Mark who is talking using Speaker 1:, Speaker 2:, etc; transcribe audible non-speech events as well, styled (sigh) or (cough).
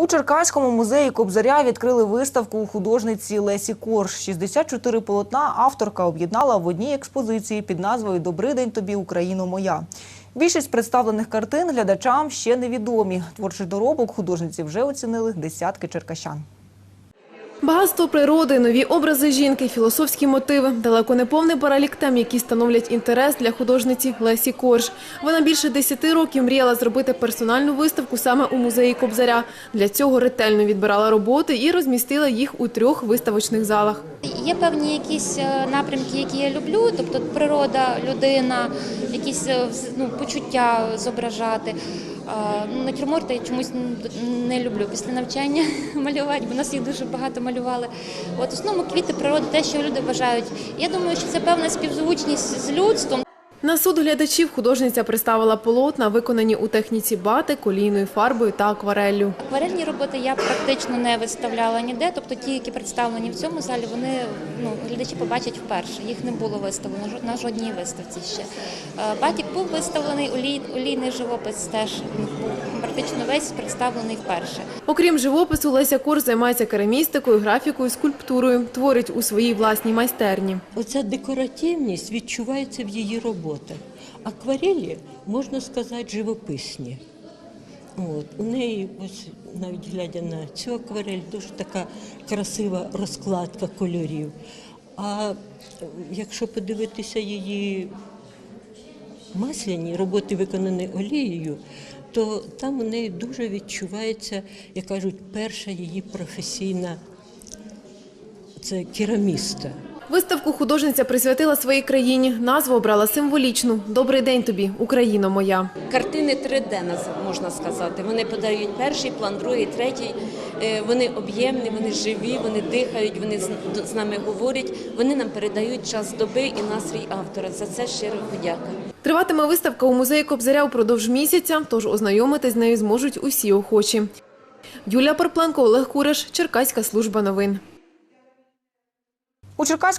Speaker 1: У Черкаському музеї Кобзаря відкрили виставку у художниці Лесі Корж. 64 полотна авторка об'єднала в одній експозиції під назвою «Добрий день тобі, Україно моя». Більшість представлених картин глядачам ще невідомі. Творчий доробок художниці вже оцінили десятки черкащан.
Speaker 2: Багатство природи, нові образи жінки, філософські мотиви, далеко не повний перелік тем, які становлять інтерес для художниці Лесі Корж. Вона більше 10 років мріяла зробити персональну виставку саме у музеї Кобзаря. Для цього ретельно відбирала роботи і розмістила їх у трьох виставочних залах.
Speaker 3: Є певні якісь е, напрямки, які я люблю, тобто природа, людина, якісь е, ну, почуття зображати. А, ну, Натюрморти я чомусь не люблю після навчання (laughs) малювати, бо нас їх дуже багато малювали. От основному квіти, природи, те, що люди вважають. Я думаю, що це певна співзвучність з людством.
Speaker 2: На суд глядачів художниця представила полотна, виконані у техніці бати, колійною фарбою та аквареллю.
Speaker 3: Акварельні роботи я практично не виставляла ніде, тобто ті, які представлені в цьому залі, вони ну, глядачі побачать вперше. Їх не було виставлено на жодній виставці ще. Е, Батік був виставлений, олій, олійний живопис теж був практично весь представлений вперше.
Speaker 2: Окрім живопису, Леся Корж займається керамістикою, графікою, скульптурою, творить у своїй власній майстерні.
Speaker 4: Оця декоративність відчувається в її роботах. Акварелі, можна сказати, живописні. От. У неї, ось навіть глядя на цю акварель, дуже така красива розкладка кольорів. А е, якщо подивитися її масляні роботи, виконані олією, то там у неї дуже відчувається, як кажуть, перша її професійна це кераміста.
Speaker 2: Виставку художниця присвятила своїй країні. Назву обрала символічну «Добрий день тобі, Україно моя».
Speaker 5: Картини 3D, можна сказати. Вони подають перший план, другий, третій. Е, Вони об'ємні, вони живі, вони дихають, вони з- з нами говорять. Вони нам передають час доби і настрій автора. За це щиро подяка.
Speaker 2: Триватиме виставка у музеї Кобзаря упродовж місяця, тож ознайомитись з нею зможуть усі охочі. Юлія Парпленко, Олег Куриш, Черкаська служба новин.
Speaker 1: У Черкаському